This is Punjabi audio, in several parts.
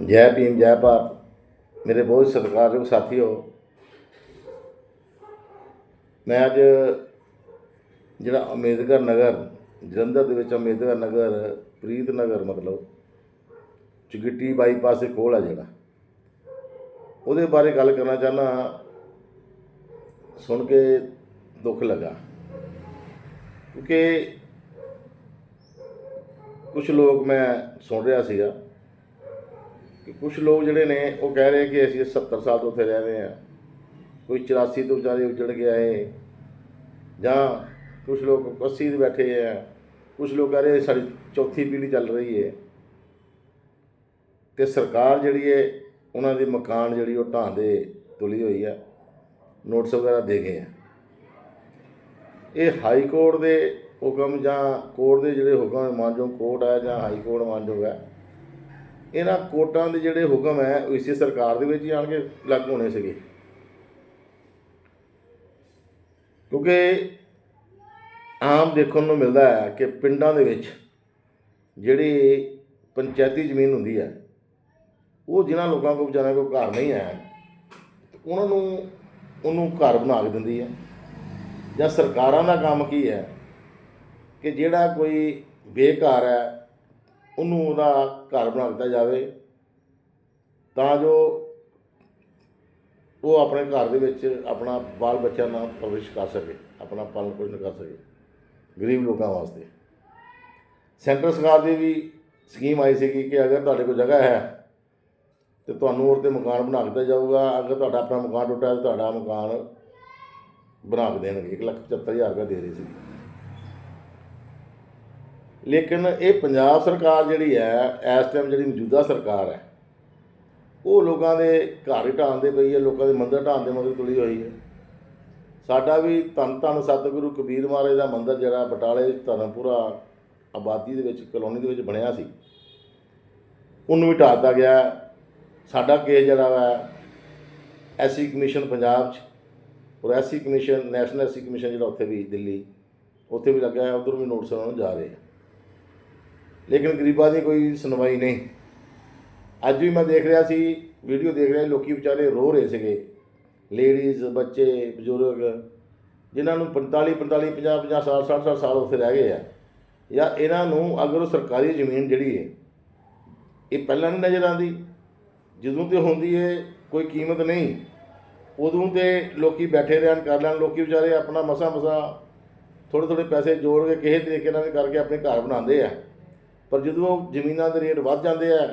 ਜੈ ਭੀਮ, ਜੈ ਭਾਰਤ। ਮੇਰੇ ਬਹੁਤ ਸਤਿਕਾਰਯੋਗ ਸਾਥੀਓ, ਮੈਂ ਅੱਜ ਜਿਹੜਾ ਅੰਬੇਦਕਰ ਨਗਰ, ਜਲੰਧਰ ਦੇ ਵਿੱਚ ਅੰਬੇਦਕਰ ਨਗਰ, ਪ੍ਰੀਤ ਨਗਰ ਮਤਲਬ, ਚੁਗਿੱਟੀ ਬਾਈਪਾਸ ਦੇ ਕੋਲ ਆ ਜਿਹੜਾ। ਉਹਦੇ ਬਾਰੇ ਗੱਲ ਕਰਨਾ ਚਾਹਨਾ ਸੁਣ ਕੇ ਦੁੱਖ ਲੱਗਾ। ਕਿਉਂਕਿ ਕੁਝ ਲੋਕ ਮੈਂ ਸੁਣ ਰਿਹਾ ਸੀਗਾ। ਕਿ ਕੁਝ ਲੋਕ ਜਿਹੜੇ ਨੇ, ਉਹ ਕਹਿ ਰਹੇ ਕਿ ਅਸੀਂ 70 ਸਾਲ ਤੋਂ ਉੱਥੇ ਰਹਿ ਰਹੇ ਹਾਂ। ਕੋਈ 84 ਤੋਂ ਵਿਚਾਰੇ ਉੱਜੜ ਗਿਆ ਆਏ ਜਾਂ ਕੁਝ ਲੋਕ 80 ਦੇ ਬੈਠੇ ਆ। ਕੁਝ ਲੋਕ ਕਹਿ ਰਹੇ ਸਾਡੀ ਚੌਥੀ ਪੀੜ੍ਹੀ ਚੱਲ ਰਹੀ ਹੈ ਤੇ ਸਰਕਾਰ ਜਿਹੜੀ ਹੈ ਉਹਨਾਂ ਦੇ ਮਕਾਨ ਜਿਹੜੀ ਉਹ ਢਾਹ ਦੇ ਤੁਲੀ ਹੋਈ ਆ। ਨੋਟਿਸ ਵਗੈਰਾ ਦੇ ਗਏ ਆ। ਇਹ ਹਾਈ ਕੋਰਟ ਦੇ ਹੁਕਮ ਜਾਂ ਕੋਰਟ ਦੇ ਜਿਹੜੇ ਹੁਕਮ, ਮਾਨਯੋਗ ਕੋਰਟ ਹੈ ਜਾਂ ਹਾਈ ਕੋਰਟ ਮਾਨਯੋਗ ਹੈ ਇਹਨਾਂ ਕੋਟਾਂ ਦੇ ਜਿਹੜੇ ਹੁਕਮ ਹੈ, ਉਹ ਇਸੇ ਸਰਕਾਰ ਦੇ ਵਿੱਚ ਹੀ ਆਣ ਕੇ ਲਾਗੂ ਹੋਣੇ ਸੀਗੇ। ਕਿਉਂਕਿ ਆਮ ਦੇਖਣ ਨੂੰ ਮਿਲਦਾ ਹੈ ਕਿ ਪਿੰਡਾਂ ਦੇ ਵਿੱਚ ਜਿਹੜੀ ਪੰਚਾਇਤੀ ਜ਼ਮੀਨ ਹੁੰਦੀ ਹੈ, ਉਹ ਜਿਨ੍ਹਾਂ ਲੋਕਾਂ ਕੋਲ ਵਿਚਾਰਿਆਂ ਕੋਲ ਘਰ ਨਹੀਂ ਹੈ, ਉਹਨਾਂ ਨੂੰ ਉਹਨੂੰ ਘਰ ਬਣਾ ਕੇ ਦਿੰਦੀ ਹੈ। ਜਾਂ ਸਰਕਾਰਾਂ ਦਾ ਕੰਮ ਕੀ ਹੈ ਕਿ ਜਿਹੜਾ ਕੋਈ ਬੇਘਰ ਹੈ ਉਹਨੂੰ ਉਹਦਾ ਘਰ ਬਣਾ ਦਿੱਤਾ ਜਾਵੇ, ਤਾਂ ਜੋ ਉਹ ਆਪਣੇ ਘਰ ਦੇ ਵਿੱਚ ਆਪਣਾ ਬਾਲ ਬੱਚਾ ਨਾਲ ਪਰਵਰਿਸ਼ ਕਰ ਸਕੇ, ਆਪਣਾ ਪਾਲਣ ਪੋਸ਼ਣ ਕਰ ਸਕੇ, ਗਰੀਬ ਲੋਕਾਂ ਵਾਸਤੇ। ਸੈਂਟਰ ਸਰਕਾਰ ਦੀ ਵੀ ਸਕੀਮ ਆਈ ਸੀ ਕਿ ਅਗਰ ਤੁਹਾਡੇ ਕੋਲ ਜਗ੍ਹਾ ਹੈ, ਤੇ ਤੁਹਾਨੂੰ ਉਹਦੇ ਤੇ ਮਕਾਨ ਬਣਾ ਦਿੱਤਾ ਜਾਊਗਾ, ਅਗਰ ਤੁਹਾਡਾ ਆਪਣਾ ਮਕਾਨ ਟੁੱਟਾ ਤਾਂ ਤੁਹਾਡਾ ਮਕਾਨ ਬਣਾ ਕੇ ਦੇਣਗੇ 175000 ਰੁਪਏ ਦੇ ਰਹੀ ਸੀ ਲੇਕਿਨ ਇਹ ਪੰਜਾਬ ਸਰਕਾਰ ਜਿਹੜੀ ਹੈ, ਇਸ ਟਾਈਮ ਜਿਹੜੀ ਮੌਜੂਦਾ ਸਰਕਾਰ ਹੈ, ਉਹ ਲੋਕਾਂ ਦੇ ਘਰ ਹੀ ਢਾਹੁਣ ਪਈ ਹੈ, ਲੋਕਾਂ ਦੇ ਮੰਦਰ ਢਾਹੁਣ ਦੇ ਮਗਰ ਤੁਲੀ ਹੋਈ ਹੈ। ਸਾਡਾ ਵੀ ਧੰਨ ਧੰਨ ਸਤਿਗੁਰੂ ਕਬੀਰ ਮਹਾਰਾਜ ਦਾ ਮੰਦਰ ਜਿਹੜਾ ਬਟਾਲੇ ਧਰਮਪੁਰਾ ਆਬਾਦੀ ਦੇ ਵਿੱਚ, ਕਲੋਨੀ ਦੇ ਵਿੱਚ ਬਣਿਆ ਸੀ, ਉਹਨੂੰ ਵੀ ਢਾਹ ਦਿੱਤਾ ਗਿਆ। ਸਾਡਾ ਕੇਸ ਜਿਹੜਾ ਵਾ, ਐਸਸੀ ਕਮਿਸ਼ਨ ਪੰਜਾਬ 'ਚ, ਔਰ SC commission, national SC commission ਜਿਹੜਾ ਉੱਥੇ ਵੀ ਦਿੱਲੀ, ਉੱਥੇ ਵੀ ਲੱਗਾ ਹੈ ਉਧਰ ਵੀ ਨੋਟਿਸ ਉਹਨਾਂ ਨੂੰ ਜਾ ਰਹੇ ਆ। ਲੇਕਿਨ ਗਰੀਬਾਂ ਦੀ ਕੋਈ ਸੁਣਵਾਈ ਨਹੀਂ। ਅੱਜ ਵੀ ਮੈਂ ਦੇਖ ਰਿਹਾ ਸੀ ਵੀਡੀਓ ਦੇਖ ਰਿਹਾ ਸੀ, ਲੋਕੀ ਵਿਚਾਰੇ ਰੋ ਰਹੇ ਸੀਗੇ। ਲੇਡੀਜ਼ ਬੱਚੇ ਬਜ਼ੁਰਗ ਜਿਨ੍ਹਾਂ ਨੂੰ 45 45 50 50 ਸਾਲ 60 60 ਸਾਲ ਉੱਥੇ ਰਹਿ ਗਏ ਆ। ਜਾਂ ਇਹਨਾਂ ਨੂੰ ਅਗਰ ਉਹ ਸਰਕਾਰੀ ਜ਼ਮੀਨ ਜਿਹੜੀ ਹੈ ਇਹ ਪਹਿਲਾਂ ਨਹੀਂ ਨਜ਼ਰ ਆਉਂਦੀ ਜਦੋਂ ਤੇ ਹੁੰਦੀ ਹੈ ਕੋਈ ਕੀਮਤ ਨਹੀਂ। ਉਦੋਂ ਤੇ ਲੋਕੀ ਬੈਠੇ ਰਹਿਣ ਕਰ ਲੈਣ ਲੋਕੀ ਵਿਚਾਰੇ ਆਪਣਾ ਮਸਾ ਮਸਾ ਥੋੜੇ ਥੋੜੇ ਪੈਸੇ ਜੋੜ ਕੇ ਕਿਸੇ ਤਰੀਕੇ ਨਾਲ ਕਰਕੇ ਆਪਣੇ ਘਰ ਬਣਾਉਂਦੇ ਆ। ਪਰ ਜਦੋਂ ਜ਼ਮੀਨਾਂ ਦੇ ਰੇਟ ਵੱਧ ਜਾਂਦੇ ਆ,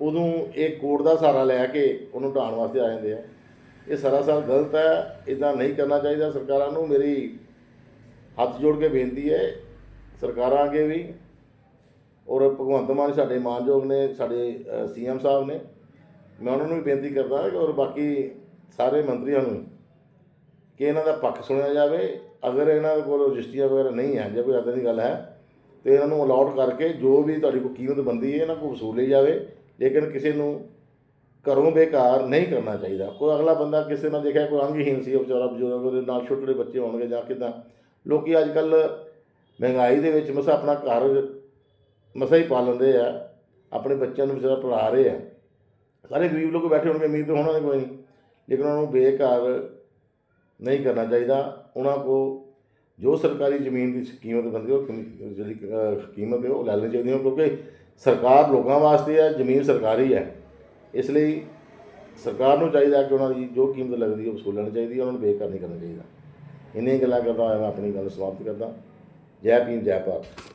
ਉਦੋਂ ਇਹ ਕੋਰਟ ਦਾ ਸਹਾਰਾ ਲੈ ਕੇ ਉਹਨੂੰ ਢਾਉਣ ਵਾਸਤੇ ਆ ਜਾਂਦੇ ਆ। ਇਹ ਸਰਾਸਰ ਗਲਤ ਹੈ ਇਦਾਂ ਨਹੀਂ ਕਰਨਾ ਚਾਹੀਦਾ। ਸਰਕਾਰਾਂ ਨੂੰ ਮੇਰੀ ਹੱਥ ਜੋੜ ਕੇ ਬੇਨਤੀ ਹੈ, ਸਰਕਾਰਾਂ ਅੱਗੇ ਵੀ ਔਰ ਭਗਵੰਤ ਮਾਨ ਸਾਡੇ ਮਾਨਯੋਗ ਨੇ, ਸਾਡੇ ਸੀਐਮ ਸਾਹਿਬ ਨੇ, ਮੈਂ ਉਹਨਾਂ ਨੂੰ ਵੀ ਬੇਨਤੀ ਕਰਦਾ ਕਿ ਔਰ ਬਾਕੀ ਸਾਰੇ ਮੰਤਰੀਆਂ ਨੂੰ ਕਿ ਇਹਨਾਂ ਦਾ ਪੱਖ ਸੁਣਿਆ ਜਾਵੇ। ਅਗਰ ਇਹਨਾਂ ਕੋਲ ਰਜਿਸਟਰੀਆਂ ਵਗੈਰਾ ਨਹੀਂ ਹੈ, ਜੇ ਕੋਈ ਇੱਦਾਂ ਦੀ ਗੱਲ ਹੈ ਤੇ ਇਹਨਾਂ ਨੂੰ ਅਲਾਉਟ ਕਰਕੇ ਜੋ ਵੀ ਤੁਹਾਡੀ ਕੋਈ ਕੀਮਤ ਬੰਦੀ ਹੈ, ਇਹਨਾਂ ਕੋਲ ਵਸੂਲੀ ਜਾਵੇ। ਲੇਕਿਨ ਕਿਸੇ ਨੂੰ ਘਰੋਂ ਬੇਕਾਰ ਨਹੀਂ ਕਰਨਾ ਚਾਹੀਦਾ। ਕੋਈ ਅਗਲਾ ਬੰਦਾ ਕਿਸੇ ਨਾਲ ਦੇਖਿਆ, ਕੋਈ ਅੰਗਹੀਨ ਸੀ, ਉਹ ਵਿਚਾਰਾ ਬਜ਼ੁਰਗ, ਉਹਦੇ ਨਾਲ ਛੋਟੇ ਬੱਚੇ ਹੋਣਗੇ ਜਾਂ ਕਿਦਾਂ। ਲੋਕੀ ਅੱਜ ਕੱਲ ਮਹਿੰਗਾਈ ਦੇ ਵਿੱਚ ਮਸਾ ਆਪਣਾ ਘਰ ਮਸਾ ਹੀ ਪਾਲ ਲੈਂਦੇ ਆ। ਆਪਣੇ ਬੱਚਿਆਂ ਨੂੰ ਵਿਚਾਰਾ ਪੜ੍ਹਾ ਰਹੇ ਆ। ਸਾਰੇ ਗਰੀਬ ਲੋਕ ਬੈਠੇ ਹੋਣਗੇ, ਅਮੀਰ ਤਾਂ ਹੋਣਾ ਨਹੀਂ ਕੋਈ ਨਹੀਂ ਲੇਕਿਨ ਉਹਨਾਂ ਨੂੰ ਬੇਕਾਰ ਨਹੀਂ ਕਰਨਾ ਚਾਹੀਦਾ। ਉਹਨਾਂ ਕੋ ਜੋ ਸਰਕਾਰੀ ਜ਼ਮੀਨ ਦੀ ਕੀਮਤ ਬੰਦੀ ਉਹ ਕੀਮ- ਜਿਹੜੀ ਕੀਮਤ ਹੈ ਉਹ ਲੈ ਲੈਣੀ ਚਾਹੀਦੀ ਹੈ, ਕਿਉਂਕਿ ਸਰਕਾਰ ਲੋਕਾਂ ਵਾਸਤੇ ਹੈ, ਜ਼ਮੀਨ ਸਰਕਾਰੀ ਹੈ। ਇਸ ਲਈ ਸਰਕਾਰ ਨੂੰ ਚਾਹੀਦਾ ਕਿ ਉਹਨਾਂ ਦੀ ਜੋ ਕੀਮਤ ਲੱਗਦੀ ਹੈ ਉਹ ਵਸੂਲਣੀ ਚਾਹੀਦੀ ਹੈ, ਉਹਨਾਂ ਨੂੰ ਬੇਕਾਰ ਨਹੀਂ ਕਰਨਾ ਚਾਹੀਦਾ। ਇੰਨੀਆਂ ਗੱਲਾਂ ਕਰਦਾ ਹੋਇਆ ਮੈਂ ਆਪਣੀ ਗੱਲ ਸਮਾਪਤ ਕਰਦਾ। ਜੈ ਭੀਮ, ਜੈ ਭਾਰਤ।